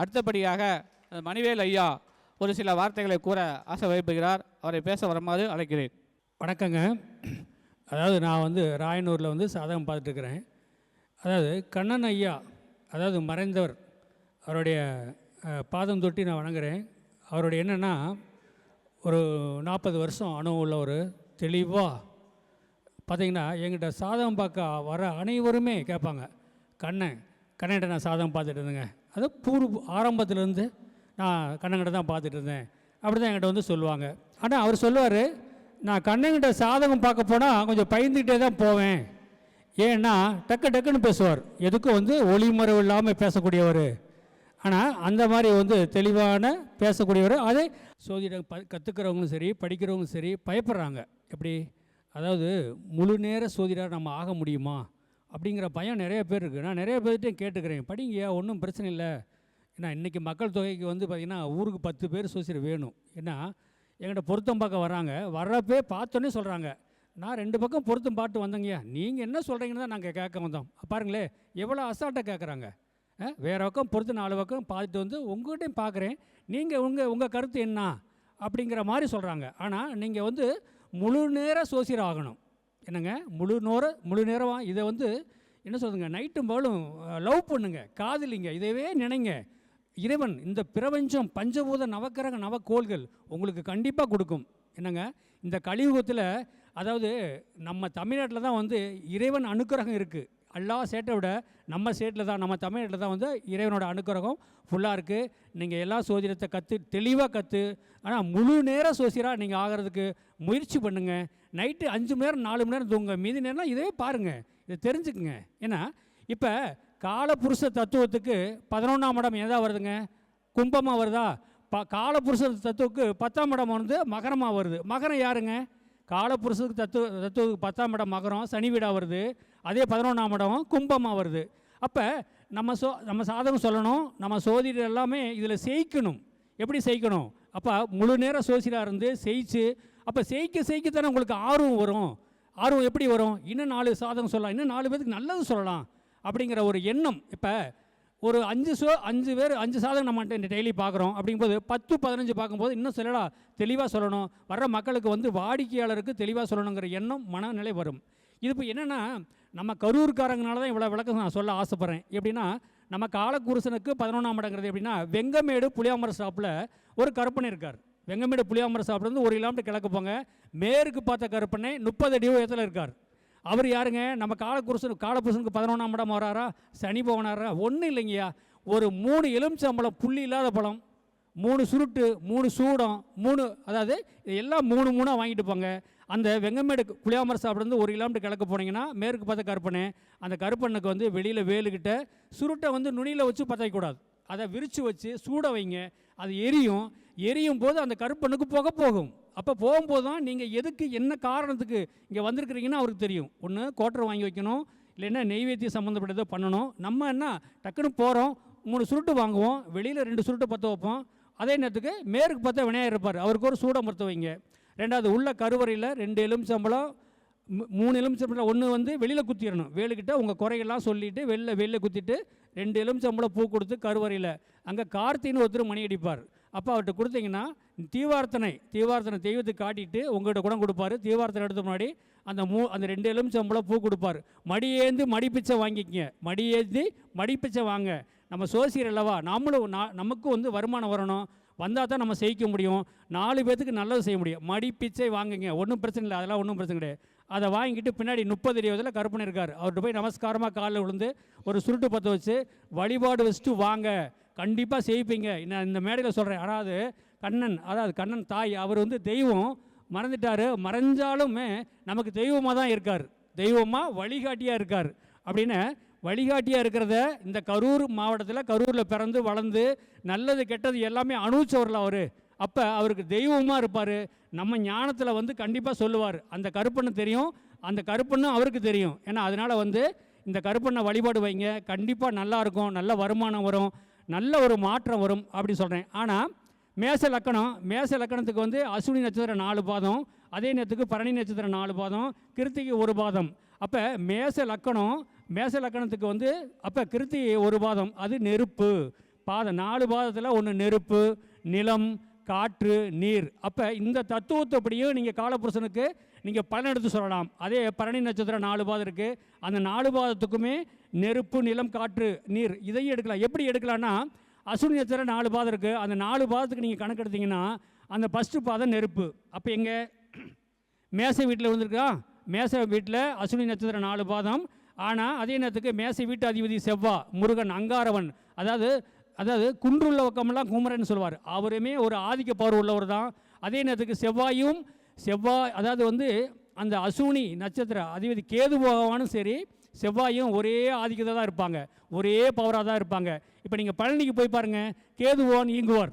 அடுத்தபடியாக மணிவேல் ஐயா ஒரு சில வார்த்தைகளை கூற ஆசை வைப்புகிறார். அவரை பேச வருமாறு அழைக்கிறேன். வணக்கங்க. அதாவது நான் வந்து ராயனூரில் வந்து சாதகம் பார்த்துட்ருக்கிறேன் அதாவது கண்ணன் ஐயா அதாவது மறைந்தவர் அவருடைய பாதம் தொட்டி நான் வணங்குறேன். அவருடைய என்னென்னா ஒரு நாற்பது வருஷம் அனுபவம் உள்ளவர் தெளிவாக பார்த்தீங்கன்னா எங்கிட்ட சாதகம் பார்க்க வர அனைவருமே கேட்பாங்க. கண்ணன் கண்ணன்கிட்ட நான் சாதகம் பார்த்துட்டு இருந்தேங்க. அது பூர்வ ஆரம்பத்துலேருந்து நான் கண்ணங்கிட்ட தான் பார்த்துட்டு இருந்தேன் அப்படி தான் என்கிட்ட வந்து சொல்லுவாங்க. ஆனால் அவர் சொல்லுவார் நான் கண்ணங்கிட்ட சாதகம் பார்க்க போனால் கொஞ்சம் பயந்துக்கிட்டே தான் போவேன். ஏன்னா டக்கு டக்குன்னு பேசுவார். எதுக்கும் வந்து ஒளிமறைவு இல்லாமல் பேசக்கூடியவர். ஆனால் அந்த மாதிரி வந்து தெளிவான பேசக்கூடியவர். அதே சோதிடம் ப கற்றுக்கிறவங்களும் சரி படிக்கிறவங்களும் சரி பயப்படுறாங்க. எப்படி? அதாவது முழு நேர சோதிடர் நம்ம ஆக முடியுமா? அப்படிங்கிற பயம் நிறைய பேர் இருக்குது நான் நிறைய பேர்கிட்டையும் கேட்டுக்கிறேன். படிங்கய்யா ஒன்றும் பிரச்சனை இல்லை. ஏன்னா இன்றைக்கி மக்கள் தொகைக்கு வந்து பார்த்திங்கன்னா ஊருக்கு பத்து பேர் சோசியர் வேணும். ஏன்னா எங்கள்கிட்ட பொருத்தம் பார்க்க வராங்க. வர்றப்பே பார்த்தோன்னே சொல்கிறாங்க நான் ரெண்டு பக்கம் பொருத்தம் பார்த்து வந்தேங்கய்யா. நீங்கள் என்ன சொல்கிறீங்கன்னு தான் நாங்கள் கேட்க வந்தோம். பாருங்களே எவ்வளோ அசால்ட்டாக கேட்குறாங்க வேறு பக்கம் பொறுத்து நாலு பக்கம் பார்த்துட்டு வந்து உங்கள்கிட்டையும் பார்க்குறேன் நீங்கள் உங்கள் உங்கள் கருத்து என்ன? அப்படிங்கிற மாதிரி சொல்கிறாங்க ஆனால் நீங்கள் வந்து முழு நேர சோசியர் ஆகணும். என்னங்க? முழு நேர முழு நேரம்? இதை வந்து என்ன சொல்லுங்க நைட்டும் பகலும் லவ் பண்ணுங்க. காதலிங்க. இதவே நினைங்க. இறைவன் இந்த பிரபஞ்சம் பஞ்சபூத நவக்கிரக நவக்கோள்கள் உங்களுக்கு கண்டிப்பாக கொடுக்கும். என்னங்க? இந்த கலியுகத்தில் அதாவது நம்ம தமிழ்நாட்டில் தான் வந்து இறைவன் அனுக்கிரகம் இருக்குது எல்லா சேட்டை விட நம்ம ஸ்டேட்டில் தான் நம்ம தமிழ்நாட்டில் தான் வந்து இறைவனோட அனுக்கிரகம் ஃபுல்லாக இருக்குது நீங்கள் எல்லா சோதிடத்தை கற்று தெளிவாக கற்று ஆனால் முழு நேர சோசியராக நீங்கள் ஆகிறதுக்கு முயற்சி பண்ணுங்கள் நைட்டு அஞ்சு மணி நேரம் நாலு மணி நேரம் தூங்க மீதி நேரம் இதே பாருங்கள் இதை தெரிஞ்சுக்குங்க. ஏன்னா இப்போ காலபுருஷ தத்துவத்துக்கு பதினொன்றாம் இடம் எதாக வருதுங்க? கும்பமாக வருதா? ப காலபுருஷ தத்துவுக்கு பத்தாம் இடம் வந்து மகரமாக வருது. மகரம் யாருங்க? காலபுருஷத்துக்கு தத்துவ தத்துவத்துக்கு பத்தாம் இடம் மகரம் சனி வீடாக வருது. அதே பதினொன்றாம் இடம் கும்பமாக வருது. அப்போ நம்ம சோ நம்ம சாதகம் சொல்லணும் நம்ம சோதிடர் எல்லாமே இதில் செய்க்கணும். எப்படி செய்க்கணும்? அப்போ முழு நேரம் சோசியலாக இருந்து செய்ச்சு அப்போ செய்க்க செய்க்கத்தானே உங்களுக்கு ஆர்வம் வரும். ஆர்வம் எப்படி வரும்? இன்னும் நாலு சாதகம் சொல்லலாம் இன்னும் நாலு பேருக்கு நல்லது சொல்லலாம் அப்படிங்கிற ஒரு எண்ணம். இப்போ ஒரு அஞ்சு சோ அஞ்சு பேர் அஞ்சு சாதகம் நம்ம டெய்லி பார்க்குறோம் அப்படிங்கும்போது பத்து பதினஞ்சு பார்க்கும்போது இன்னும் சொல்லடா தெளிவாக சொல்லணும். வர்ற மக்களுக்கு வந்து வாடிக்கையாளருக்கு தெளிவாக சொல்லணுங்கிற எண்ணம் மனநிலை வரும். இது இப்போ என்னென்னா நம்ம கரூர்காரங்கனால தான் இவ்வளோ விளக்கம் நான் சொல்ல ஆசைப்பட்றேன். எப்படின்னா நம்ம காலக்குருசனுக்கு பதினொன்றாம் இடங்கிறது எப்படின்னா வெங்கமேடு புளியாமர ஸ்டாப்பில் ஒரு கருப்பனை இருக்கார். வெங்கமேடு புளியாமர ஷாப்லேருந்து ஒரு கிலோமீட்டர் கிழக்கு போங்க. மேற்கு பார்த்த கருப்பனை முப்பது அடி உயரத்தில் இருக்கார். அவர் யாருங்க? நம்ம காலக்குருசன் காலப்புருஷனுக்கு பதினொன்றாம் இடம் வராரா சனி போகனாரா ஒன்றும் இல்லைங்கய்யா. ஒரு மூணு எலுமிச்சம்பழம் புள்ளி இல்லாத பழம். மூணு சுருட்டு மூணு சூடம் மூணு அதாவது எல்லாம் மூணு மூணாக வாங்கிட்டு போங்க. அந்த வெங்கமேடு புளியாமர சாப்பிட்றது ஒரு கிலோமீட்டர் கிழக்கு போனீங்கன்னா மேற்கு பார்த்த கருப்பனை அந்த கருப்பண்ணுக்கு வந்து வெளியில் வேலுக்கிட்ட சுருட்டை வந்து நுனியில் வச்சு பற்றக்கூடாது அதை விரித்து வச்சு சூட வைங்க. அது எரியும். எரியும் போது அந்த கருப்பண்ணுக்கு புகை போகும். அப்போ போகும்போது தான் நீங்கள் எதுக்கு என்ன காரணத்துக்கு இங்கே வந்திருக்கிறீங்கன்னு அவருக்கு தெரியும். ஒன்று கோட்டர் வாங்கி வைக்கணும். இல்லைன்னா நெய்வேத்தியம் சம்மந்தப்பட்டதை பண்ணணும். நம்ம என்ன டக்குன்னு போகிறோம் மூணு சுருட்டு வாங்குவோம். வெளியில் ரெண்டு சுருட்டு பற்ற வைப்போம். அதே நேரத்துக்கு மேற்கு பார்த்தா விநாயகர் இருப்பார். அவருக்கு ஒரு சூடம் மறுத்து வைங்க. ரெண்டாவது உள்ள கருவறையில் ரெண்டு எலுமிச்சம்பழம் மூ- மூணு எலுமிச்சம்பழம் ஒன்று வந்து வெளியில் குத்திடணும் வேலுக்கிட்ட உங்கள் குறையெல்லாம் சொல்லிவிட்டு வெளில வெளில குத்திட்டு ரெண்டு எலுமிச்சம்பழம் பூ கொடுத்து கருவறையில். அங்கே கார்த்தின்னு ஒருத்தர் மணி அடிப்பார். அப்போ அவர்கிட்ட கொடுத்தீங்கன்னா தீவார்த்தனை தீவார்த்தனை தெய்வத்துக்கு காட்டிட்டு உங்கள்கிட்ட குடம் கொடுப்பாரு. தீவார்த்தனை எடுத்த முன்னாடி அந்த மூ அந்த ரெண்டு எலுமிச்சம்பழம் பூ கொடுப்பார். மடியேந்து மடிப்பிச்சை வாங்கிக்கங்க. மடியேந்தி மடிப்பிச்சை வாங்க. நம்ம சோசியர் அல்லவா? நாமளும் நமக்கும் வந்து வருமானம் வரணும். வந்தால் தான் நம்ம செய்ய முடியும். நாலு பேர்த்துக்கு நல்லது செய்ய முடியும். மடி பிச்சை வாங்குங்க. ஒன்றும் பிரச்சனை இல்லை. அதெல்லாம் ஒன்றும் பிரச்சனை கிடையாது. அதை வாங்கிட்டு பின்னாடி முப்பது இருபதில் கருப்பன் இருக்கார். அவர்கிட்ட போய் நமஸ்காரமாக காலில் விழுந்து ஒரு சுருட்டு பற்ற வச்சு வழிபாடு வச்சுட்டு வாங்க. கண்டிப்பாக செய்ப்பீங்க நான் இந்த மேடையில் சொல்கிறேன் அதாவது கண்ணன் அதாவது கண்ணன் தாய் அவர் வந்து தெய்வம். மறந்துட்டார். மறைஞ்சாலுமே நமக்கு தெய்வமாக தான் இருக்கார். தெய்வமாக வழிகாட்டியாக இருக்கார். அப்படின்னு வழிகாட்டியாக இருக்கிறத இந்த கரூர் மாவட்டத்தில் கரூரில் பிறந்து வளர்ந்து நல்லது கெட்டது எல்லாமே அனுபவிச்சவரில் அவர். அப்போ அவருக்கு தெய்வமாக இருப்பார். நம்ம ஞானத்தில் வந்து கண்டிப்பாக சொல்லுவார். அந்த கருப்பண்ணு தெரியும். அந்த கருப்பண்ணு அவருக்கு தெரியும். ஏன்னா அதனால் வந்து இந்த கருப்பண்ணை வழிபாடு வைங்க. கண்டிப்பாக நல்லாயிருக்கும் நல்ல வருமானம் வரும். நல்ல ஒரு மாற்றம் வரும் அப்படி சொல்கிறேன் ஆனால் மேச லக்கணம் மேச லக்கணத்துக்கு வந்து அஸ்வினி நட்சத்திரம் நாலு பாதம். அதே நேரத்துக்கு பரணி நட்சத்திரம் நாலு பாதம். கிருத்திகை ஒரு பாதம். அப்போ மேச லக்கணம் மேச லக்கணத்துக்கு வந்து அப்போ கிருத்தி ஒரு பாதம் அது நெருப்பு. பாதம் நாலு பாதத்தில் ஒன்று நெருப்பு நிலம் காற்று நீர். அப்போ இந்த தத்துவத்தைப்படியும் நீங்கள் காலபுருஷனுக்கு நீங்கள் பலன் எடுத்து சொல்லலாம். அதே பரணி நட்சத்திரம் நாலு பாதம் இருக்குது அந்த நாலு பாதத்துக்குமே நெருப்பு நிலம் காற்று நீர் இதையும் எடுக்கலாம். எப்படி எடுக்கலாம்னா அசுனி நட்சத்திரம் நாலு பாதம் இருக்குது அந்த நாலு பாதத்துக்கு நீங்கள் கணக்கெடுத்தீங்கன்னா அந்த ஃபஸ்ட்டு பாதம் நெருப்பு. அப்போ எங்கே? மேசை வீட்டில் விழுந்துருக்கா மேசை வீட்டில் அசுனி நட்சத்திரம் நாலு பாதம். ஆனால் அதே நேரத்துக்கு மேசை வீட்டு அதிபதி செவ்வா முருகன் அங்காரவன் அதாவது அதாவது குன்றுள்ள பக்கமெல்லாம் குமரன் சொல்லுவார் அவருமே ஒரு ஆதிக்க பவர் உள்ளவர் தான். அதே நேரத்துக்கு செவ்வாயும் செவ்வாய் அதாவது வந்து அந்த அசுனி நட்சத்திர அதிபதி கேது பகவானும் சரி செவ்வாயும் ஒரே ஆதிக்கத்தை தான் இருப்பாங்க. ஒரே பவராக தான் இருப்பாங்க. இப்போ நீங்கள் பழனிக்கு போய் பாருங்கள் கேது பகவான் இயங்குவார்.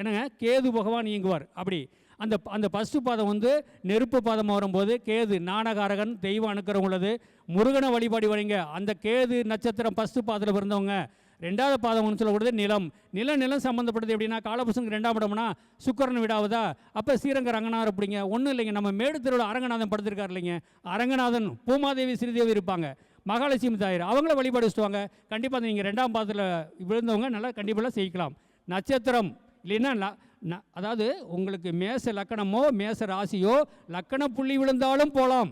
என்னங்க? கேது பகவான் இயங்குவார். அப்படி. அந்த அந்த ஃபஸ்ட்டு பாதம் வந்து நெருப்பு பாதம் வரும்போது கேது நாணகாரகன் தெய்வம் அனுக்கிறம் உள்ளது. முருகனை வழிபாடு வரீங்க அந்த கேது நட்சத்திரம் ஃபஸ்ட்டு பாதத்தில் பிறந்தவங்க. ரெண்டாவது பாதம் ஒன்று சொல்லப்படுது நிலம். நில நிலம் சம்மந்தப்பட்டது எப்படின்னா காலபுசனுக்கு ரெண்டாம் இடம்னா சுக்கரன் விடாவதா? அப்போ ஸ்ரீரங்க ரங்கநாதர் அப்படிங்க. ஒன்றும் இல்லைங்க. நம்ம மேடு தெருவில் அரங்கநாதன் படுத்திருக்கார் இல்லைங்க. அரங்கநாதன் பூமாதேவி ஸ்ரீதேவி இருப்பாங்க. மகாலட்சுமி தாயர். அவங்கள வழிபாடு வச்சுவாங்க கண்டிப்பாக நீங்கள் ரெண்டாம் பாதத்தில் விழுந்தவங்க நல்லா கண்டிப்பாக செய்யிக்கலாம் நட்சத்திரம் இல்லைன்னா நான் அதாவது உங்களுக்கு மேச லக்கணமோ மேச ராசியோ லக்கண புள்ளி விழுந்தாலும் போகலாம்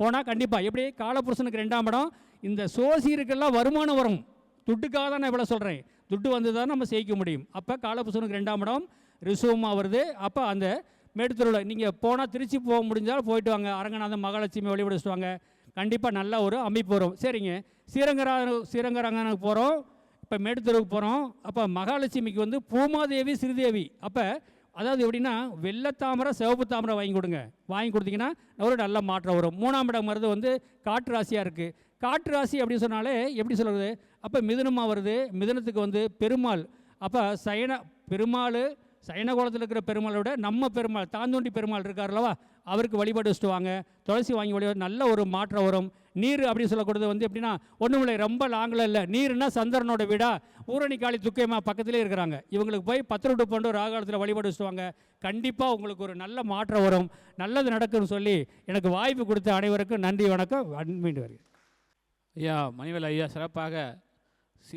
போனால் கண்டிப்பாக எப்படி? காலபுருஷனுக்கு ரெண்டாம் இடம். இந்த சோசியருக்கெல்லாம் வருமானம் வரும். துட்டுக்காக தான் நான் இவ்வளோ சொல்கிறேன் துட்டு வந்து தான் நம்ம செய்ய முடியும். அப்போ காலபுருஷனுக்கு ரெண்டாம் இடம் ரிசுவமாக வருது. அப்போ அந்த மேடுத்தூரில் நீங்கள் போனால் திருச்சி போக முடிஞ்சால் போயிட்டு வாங்க. அரங்கநாதன் மகாலட்சுமி வழிபடிச்சுட்டு வாங்க கண்டிப்பாக நல்ல ஒரு அமைப்பு வரும். சரிங்க. ஸ்ரீரங்கரா ஸ்ரீரங்கரங்கனுக்கு போகிறோம் இப்போ மேடுத்தெருவுக்கு போகிறோம் அப்போ மகாலட்சுமிக்கு வந்து பூமாதேவி ஸ்ரீதேவி அப்போ அதாவது எப்படின்னா வெள்ளை தாமரை சிவப்பு தாமரை வாங்கி கொடுங்க. வாங்கி கொடுத்தீங்கன்னா ஒரு நல்ல மாற்றம் வரும். மூணாம் இடம் வருது வந்து காற்று ராசியாக இருக்குது காற்று ராசி அப்படின்னு சொன்னாலே எப்படி சொல்கிறது அப்போ மிதுனமாக வருது. மிதுனத்துக்கு வந்து பெருமாள். அப்போ சயன பெருமாள் சயனகோலத்தில் இருக்கிற பெருமாளை விட நம்ம பெருமாள் தாந்தோண்டி பெருமாள் இருக்கார் அல்லவா? அவருக்கு வழிபாடு வச்சுட்டு வாங்க. துளசி வாங்கி வழிபாடு நல்ல ஒரு மாற்றம் வரும். நீர் அப்படின்னு சொல்லக்கூடது வந்து எப்படின்னா ஒன்றும் இல்லை ரொம்ப லாங்கில் இல்லை. நீர்னா சந்திரனோட வீடா ஊரணி காளி துக்கியமா பக்கத்திலே இருக்கிறாங்க. இவங்களுக்கு போய் பத்து ரூட்டு போண்டு ராகாலத்தில் வழிபாடு வச்சுட்டு கண்டிப்பாக உங்களுக்கு ஒரு நல்ல மாற்றம் வரும். நல்லது நடக்கும்னு சொல்லி எனக்கு வாய்ப்பு கொடுத்த அனைவருக்கும் நன்றி வணக்கம். மீண்டு வருகிறேன். ஐயா மணிவேல் ஐயா சிறப்பாக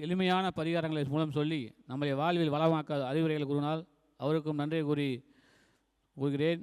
எளிமையான பரிகாரங்களை மூலம் சொல்லி நம்முடைய வாழ்வில் வளமாக்க அறிவுரைகள் கூறினால் அவருக்கும் நன்றி கூறி கூறுகிறேன்.